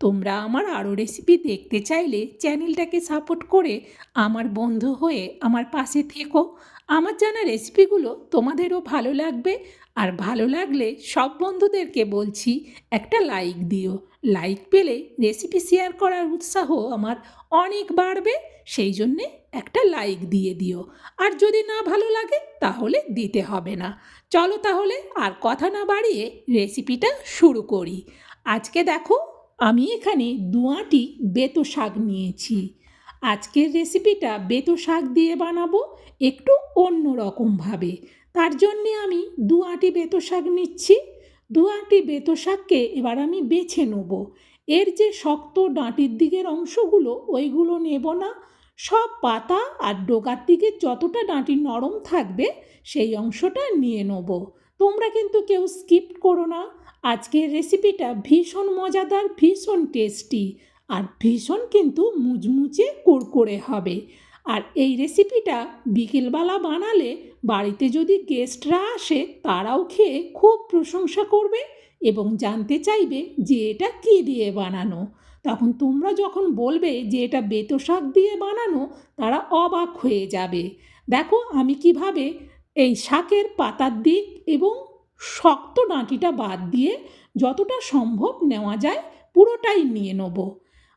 তোমরা আমার আরও রেসিপি দেখতে চাইলে চ্যানেলটাকে সাপোর্ট করে আমার বন্ধু হয়ে আমার পাশে থেকো। আমার জানা রেসিপিগুলো তোমাদেরও ভালো লাগবে আর ভালো লাগলে সব বন্ধুদেরকে বলছি একটা লাইক দিও। লাইক পেলে রেসিপি শেয়ার করার উৎসাহ আমার অনেক বাড়বে, সেই জন্যে একটা লাইক দিয়ে দিও। আর যদি না ভালো লাগে তাহলে দিতে হবে না। চলো তাহলে আর কথা না বাড়িয়ে রেসিপিটা শুরু করি। আজকে দেখো আমি এখানে দুয়াটি বেতো শাক নিয়েছি। আজকের রেসিপিটা বেতো শাক দিয়ে বানাবো একটু অন্য রকমভাবে তার জন্যে আমি দুয়াটি বেতো শাক নিচ্ছি। দুয়াটি বেতো শাককে এবার আমি বেছে নেব। এর যে শক্ত ডাঁটির দিকের অংশগুলো, ওইগুলো নেব না। সব পাতা আর ডোকার দিকে যতটা ডাঁটি নরম থাকবে, সেই অংশটা নিয়ে নেব। তোমরা কিন্তু কেউ স্কিপ করো না। আজকের রেসিপিটা ভীষণ মজাদার, ভীষণ টেস্টি আর ভীষণ কিন্তু মুচমুচে কুড়কুড়ে হবে। আর এই রেসিপিটা বিকেলবেলা বানালে বাড়িতে যদি গেস্টরা আসে, তারাও খেয়ে খুব প্রশংসা করবে এবং জানতে চাইবে যে এটা কী দিয়ে বানানো। তখন তোমরা যখন বলবে যে এটা বেতো শাক দিয়ে বানানো, তারা অবাক হয়ে যাবে। দেখো আমি কীভাবে এই শাকের পাতার দিক এবং শক্ত ডাঁটিটা বাদ দিয়ে যতটা সম্ভব নেওয়া যায় পুরোটাই নিয়ে নেব।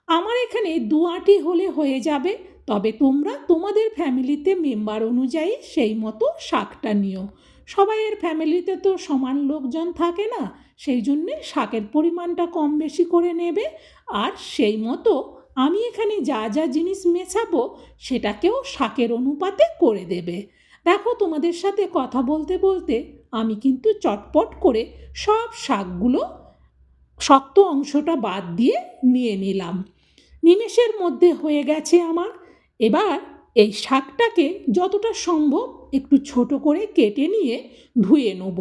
আমার এখানে দু আঁটি হলে হয়ে যাবে, তবে তোমরা তোমাদের ফ্যামিলিতে মেম্বার অনুযায়ী সেই মতো শাকটা নিও। সবাইয়ের ফ্যামিলিতে তো সমান লোকজন থাকে না, সেই জন্যে শাকের পরিমাণটা কম বেশি করে নেবে। আর সেই মতো আমি এখানে যা যা জিনিস মেশাবো, সেটাকেও শাকের অনুপাতে করে দেবে। দেখো তোমাদের সাথে কথা বলতে বলতে আমি কিন্তু চটপট করে সব শাকগুলো শক্ত অংশটা বাদ দিয়ে নিয়ে নিলাম। নিমেষের মধ্যে হয়ে গেছে আমার। এবার এই শাকটাকে যতটা সম্ভব একটু ছোট করে কেটে নিয়ে ধুয়ে নেব।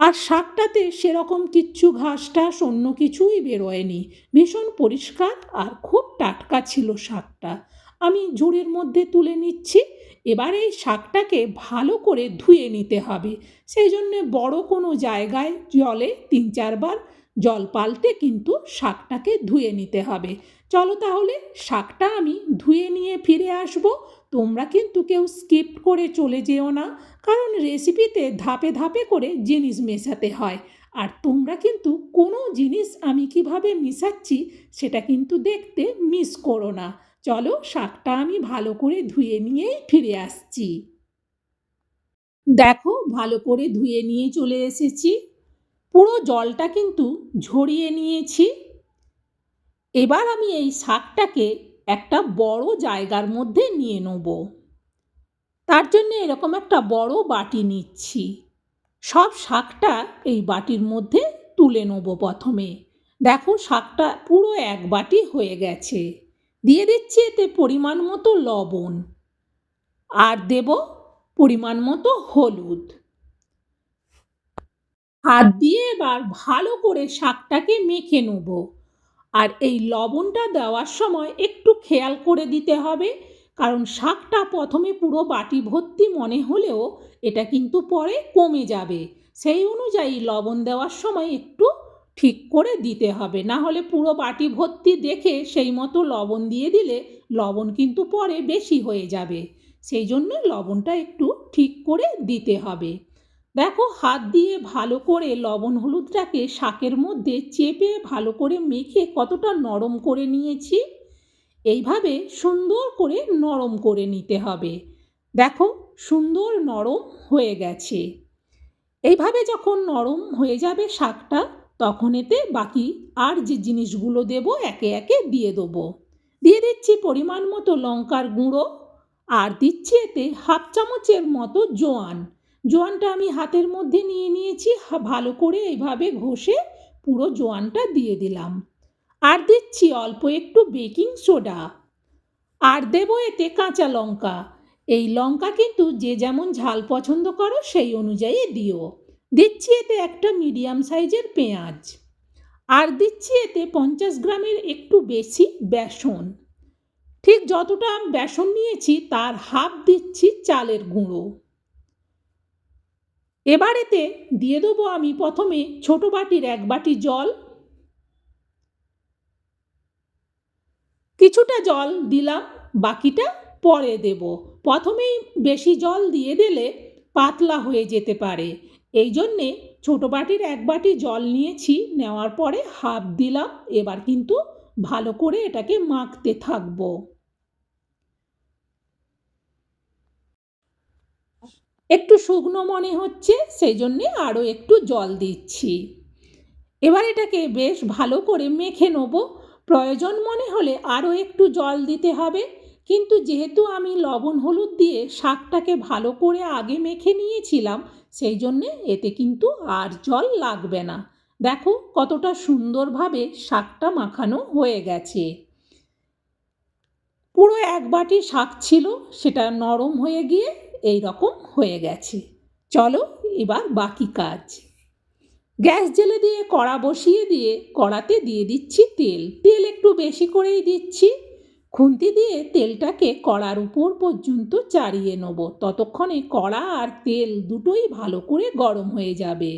আর শাকটাতে সেরকম কিচ্ছু ঘাস টাস অন্য কিছুই বেরোয়নি। ভীষণ পরিষ্কার আর খুব টাটকা ছিল শাকটা। আমি ঝুড়ির মধ্যে তুলে নিচ্ছি। এবার এই শাকটাকে ভালো করে ধুয়ে নিতে হবে। সেই জন্যে বড় কোনো জায়গায় জলে তিন চারবার জল পাল্টে কিন্তু শাকটাকে ধুয়ে নিতে হবে। চলো তাহলে শাকটা আমি ধুয়ে নিয়ে ফিরে আসব। তোমরা কিন্তু কেউ স্কিপ করে চলে যেও না, কারণ রেসিপিতে ধাপে ধাপে করে জিনিস মেশাতে হয়। আর তোমরা কিন্তু কোনো জিনিস আমি কীভাবে মিশাচ্ছি, সেটা কিন্তু দেখতে মিস করো না। চলো শাকটা আমি ভালো করে ধুয়ে নিয়েই ফিরে আসছি। দেখো ভালো করে ধুয়ে নিয়ে চলে এসেছি। পুরো জলটা কিন্তু ঝরিয়ে নিয়েছি। এবার আমি এই শাকটাকে একটা বড় জায়গার মধ্যে নিয়ে নেব। তার জন্য এরকম একটা বড় বাটি নিচ্ছি। সব শাকটা এই বাটির মধ্যে তুলে নেব প্রথমে। দেখো শাকটা পুরো এক বাটি হয়ে গেছে। দিয়ে দিচ্ছি এতে পরিমাণ মতো লবণ। আর দেব পরিমাণ মতো হলুদ। হাত দিয়ে এবার ভালো করে শাকটাকে মেখে নেব। আর এই লবণটা দেওয়ার সময় একটু খেয়াল করে দিতে হবে, কারণ শাকটা প্রথমে পুরো বাটি ভর্তি মনে হলেও এটা কিন্তু পরে কমে যাবে। সেই অনুযায়ী লবণ দেওয়ার সময় একটু ঠিক করে দিতে হবে। না হলে পুরো বাটি ভর্তি দেখে সেই মতো লবণ দিয়ে দিলে লবণ কিন্তু পরে বেশি হয়ে যাবে। সেই জন্য লবণটা একটু ঠিক করে দিতে হবে। দেখো, হাত দিয়ে ভালো করে লবণ হলুদটাকে শাকের মধ্যে চেপে ভালো করে মেখে কতটা নরম করে নিয়েছি। এইভাবে সুন্দর করে নরম করে নিতে হবে। দেখো, সুন্দর নরম হয়ে গেছে। এইভাবে যখন নরম হয়ে যাবে শাকটা তখন এতে বাকি আর যে জিনিসগুলো দেব, একে একে দিয়ে দেবো। দিয়ে দিচ্ছি পরিমাণ মতো লঙ্কার গুঁড়ো আর দিচ্ছি এতে হাফ চামচের মতো জোয়ান। জোয়ানটা আমি হাতের মধ্যে নিয়ে নিয়েছি ভালো করে এইভাবে ঘষে পুরো জোয়ানটা দিয়ে দিলাম। আর দিচ্ছি অল্প একটু বেকিং সোডা। আর দেবো এতে কাঁচা লঙ্কা। এই লঙ্কা কিন্তু যে যেমন ঝাল পছন্দ করো, সেই অনুযায়ী দিও। দিচ্ছি এতে একটা মিডিয়াম সাইজের পেঁয়াজ। আর দিচ্ছি এতে পঞ্চাশ গ্রামের একটু বেশি বেসন। ঠিক যতটা বেসন নিয়েছি, তার হাফ দিচ্ছি চালের গুঁড়ো। এবার এতে দিয়ে দেবো আমি প্রথমে ছোট বাটির এক বাটি জল। কিছুটা জল দিলাম, বাকিটা পরে দেব। প্রথমেই বেশি জল দিয়ে দিলে পাতলা হয়ে যেতে পারে। এই জন্যে ছোটো বাটির এক বাটি জল নিয়েছি, নেওয়ার পরে হাফ দিলাম, এবার কিন্তু ভালো করে এটাকে মাখতে থাকব। একটু শুকনো মনে হচ্ছে, সেই জন্যে আরও একটু জল দিচ্ছি। এবার এটাকে বেশ ভালো করে মেখে নেব। প্রয়োজন মনে হলে আরও একটু জল দিতে হবে। কিন্তু যেহেতু আমি লবণ হলুদ দিয়ে শাকটাকে ভালো করে আগে মেখে নিয়েছিলাম, সেই জন্যে এতে কিন্তু আর জল লাগবে না। দেখো কতটা সুন্দরভাবে শাকটা মাখানো হয়ে গেছে। পুরো এক বাটি শাক ছিল, সেটা নরম হয়ে গিয়ে এই রকম হয়ে গেছে। চলো এবার বাকি কাজ। গ্যাস জেলে দিয়ে কড়া বসিয়ে দিয়ে কড়াতে দিয়ে দিচ্ছি তেল। তেল একটু বেশি করেই দিচ্ছি। খুন্তি দিয়ে তেলটাকে কড়ার উপর পর্যন্ত চাড়িয়ে নেব। ততক্ষণে কড়া আর তেল দুটোই ভালো করে গরম হয়ে যাবে।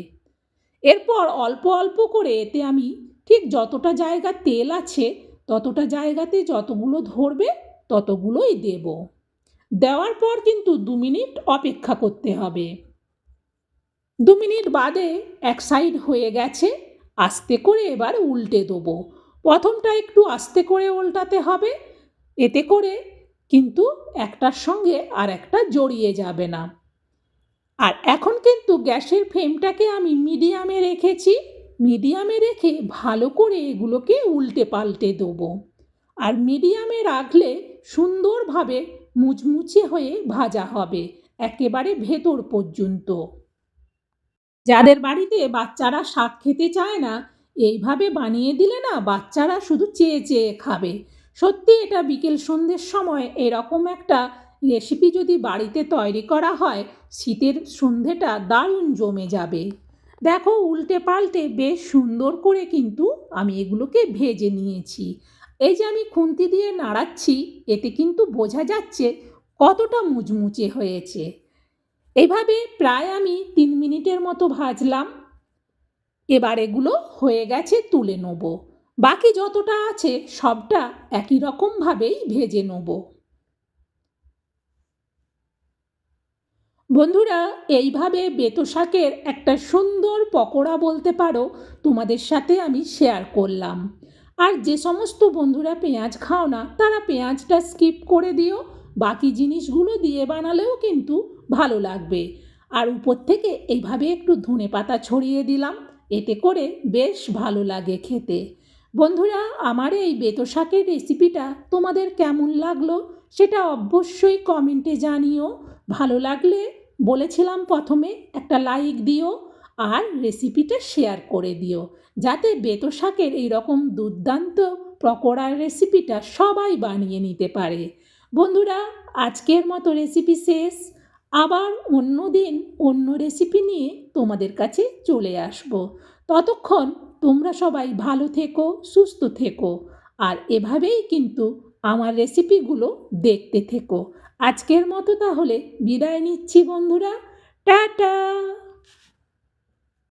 এরপর অল্প অল্প করে এতে আমি ঠিক যতটা জায়গা তেল আছে, ততটা জায়গাতে যতগুলো ধরবে, ততগুলোই দেব। দেওয়ার পর কিন্তু দু মিনিট অপেক্ষা করতে হবে। দু মিনিট বাদে এক সাইড হয়ে গেছে, আস্তে করে এবার উল্টে দেবো। প্রথমটা একটু আস্তে করে উল্টাতে হবে এতে করে কিন্তু একটার সঙ্গে আর একটা জড়িয়ে যাবে না। আর এখন কিন্তু গ্যাসের ফ্লেমটাকে আমি মিডিয়ামে রেখেছি। মিডিয়ামে রেখে ভালো করে এগুলোকে উল্টে পাল্টে দেবো। আর মিডিয়ামে রাখলে সুন্দরভাবে মুচমুচে হয়ে ভাজা হবে, একেবারে ভেতর পর্যন্ত। যাদের বাড়িতে বাচ্চারা শাক খেতে চায় না, এইভাবে বানিয়ে দিলে না বাচ্চারা শুধু চেয়ে চেয়ে খাবে। সত্যি এটা বিকেল সন্ধ্যের সময় এরকম একটা রেসিপি যদি বাড়িতে তৈরি করা হয়, শীতের সন্ধেটা দারুণ জমে যাবে। দেখো, উল্টে পাল্টে বেশ সুন্দর করে কিন্তু আমি এগুলোকে ভেজে নিয়েছি। এই যে আমি খুন্তি দিয়ে নাড়াচ্ছি, এতে কিন্তু বোঝা যাচ্ছে কতটা মুচমুচে হয়েছে। এভাবে প্রায় আমি তিন মিনিটের মতো ভাজলাম। এবার এগুলো হয়ে গেছে তুলে নেব। বাকি যতটা আছে সবটা একই রকমভাবেই ভেজে নেব। বন্ধুরা, এইভাবে বেতো শাকের একটা সুন্দর পকোড়া বলতে পারো, তোমাদের সাথে আমি শেয়ার করলাম। আর যে সমস্ত বন্ধুরা পেঁয়াজ খাও না, তারা পেঁয়াজটা স্কিপ করে দিও, বাকি জিনিসগুলো দিয়ে বানালেও কিন্তু ভালো লাগবে। আর উপর থেকে এইভাবে একটু ধনে পাতা ছড়িয়ে দিলাম, এতে করে বেশ ভালো লাগে খেতে। বন্ধুরা, আমার এই বেতো শাকের রেসিপিটা তোমাদের কেমন লাগল সেটা অবশ্যই কমেন্টে জানিও। ভালো লাগলে বলেছিলাম প্রথমে একটা লাইক দিও আর রেসিপিটা শেয়ার করে দিও, যাতে বেতো শাকের এইরকম দুর্দান্ত পকোড়ার রেসিপিটা সবাই বানিয়ে নিতে পারে। বন্ধুরা, আজকের মতো রেসিপি শেষ। আবার অন্য দিন অন্য রেসিপি নিয়ে তোমাদের কাছে চলে আসব। ততক্ষণ তোমরা সবাই ভালো থেকো, সুস্থ থেকো। আর এভাবেই কিন্তু আমার রেসিপিগুলো দেখতে থেকো। আজকের মতো তাহলে বিদায় নিচ্ছি বন্ধুরা। টাটা!